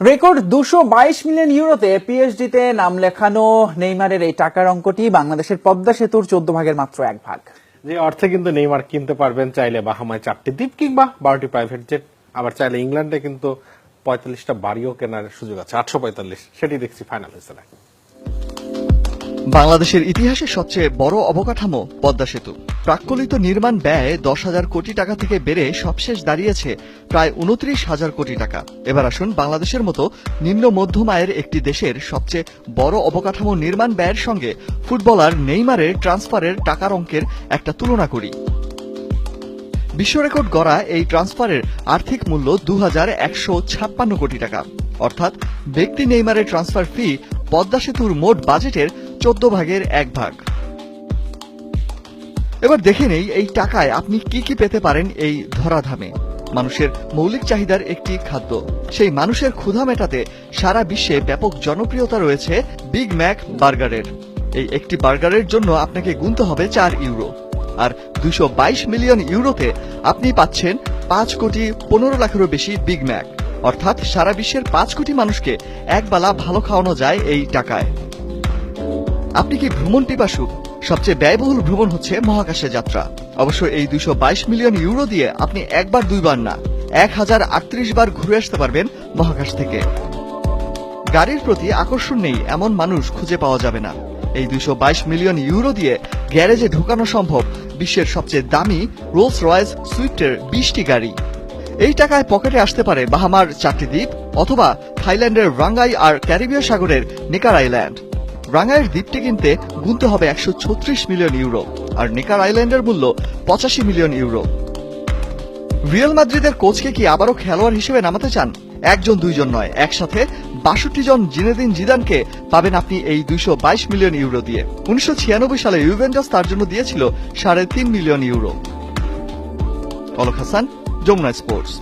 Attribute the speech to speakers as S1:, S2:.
S1: Record দুশো বাইশ million ইউরোতে পিএইচডিতে নাম লেখানো নেইমারের এই টাকার অঙ্কটি বাংলাদেশের পদ্মা সেতুর চোদ্দ ভাগের মাত্র এক ভাগ।
S2: যে অর্থে কিন্তু নেইমার কিনতে পারবেন চাইলে বাহামায় চারটি দ্বীপ কিংবা বারোটি প্রাইভেট জেট আবার চাইলে ইংল্যান্ডে কিন্তু পঁয়তাল্লিশটা বাড়িও কেনার সুযোগ আছে আটশো পঁয়তাল্লিশ সেটি দেখছি ফাইনাল হয়েছে
S3: বাংলাদেশের ইতিহাসে সবচেয়ে বড় অবকাঠামো পদ্মা সেতু। প্রাক্কলিত নির্মাণ ব্যয় দশ হাজার কোটি টাকা থেকে বেড়ে সবশেষ দাঁড়িয়েছে প্রায় উনত্রিশ হাজার কোটি টাকা। এবার আসুন বাংলাদেশের মতো নিম্ন মধ্যম আয়ের একটি দেশের সবচেয়ে বড় অবকাঠামো নির্মাণ ব্যয়ের সঙ্গে ফুটবলার নেইমারের ট্রান্সফারের টাকার অঙ্কের একটা তুলনা করি। বিশ্ব রেকর্ড গড়া এই ট্রান্সফারের আর্থিক মূল্য দু কোটি টাকা। অর্থাৎ ব্যক্তি নেইমারের ট্রান্সফার ফি পদ্মা সেতুর মোট বাজেটের চোদ্দ ভাগের এক ভাগ। এবার দেখে নেই, এই টাকায় আপনি কি কি পেতে পারেন এই ধরাধামে। মানুষের মৌলিক চাহিদার একটি খাদ্য। সেই মানুষের ক্ষুধা মেটাতে সারা বিশ্বে ব্যাপক জনপ্রিয়তা রয়েছে বিগ ম্যাক বার্গারের। এই একটি বার্গারের জন্য আপনাকে গুনতে হবে চার ইউরো। আর দুশো মিলিয়ন ইউরোতে আপনি পাচ্ছেন পাঁচ কোটি পনেরো লাখেরও বেশি বিগ ম্যাক। অর্থাৎ সারা বিশ্বের পাঁচ কোটি মানুষকে একবেলা ভালো খাওয়ানো যায় এই টাকায়। আপনি কি ভ্রমণ পিপাসু? সবচেয়ে ব্যয়বহুল ভ্রমণ হচ্ছে মহাকাশে যাত্রা। অবশ্য এই দুশো মিলিয়ন ইউরো দিয়ে আপনি একবার, দুইবার না এক হাজার আটত্রিশ বার ঘুরে আসতে পারবেন মহাকাশ থেকে। গাড়ির প্রতি আকর্ষণ নেই, এমন মানুষ খুঁজে পাওয়া যাবে না। এই দুশো মিলিয়ন ইউরো দিয়ে গ্যারেজে ঢোকানো সম্ভব বিশ্বের সবচেয়ে দামি রোলস রয়েস সুইফটের বিশটি গাড়ি। এই টাকায় পকেটে আসতে পারে বাহামার চারটি দ্বীপ অথবা থাইল্যান্ডের রাঙ্গাই আর ক্যারিবীয় সাগরের নেকার আইল্যান্ড। রাঙ্গাইয়ের দ্বীপটি কিনতে গুনতে হবে একশো ছত্রিশ মিলিয়ন ইউরো আর নেকার আইল্যান্ডের মূল্য পঁচাশি মিলিয়ন ইউরো। রিয়াল মাদ্রিদের কোচকে কি আবারও খেলোয়াড় হিসেবে নামাতে চান? একজন, দুইজন নয়, একসাথে বাষট্টি জন জিনেদিন জিদানকে পাবেন আপনি এই দুইশো বাইশ মিলিয়ন ইউরো দিয়ে। উনিশশো ছিয়ানব্বই সালে ইউভেন্টাস তার জন্য দিয়েছিল সাড়ে তিন million euro. Alok Hasan, Jamuna sports.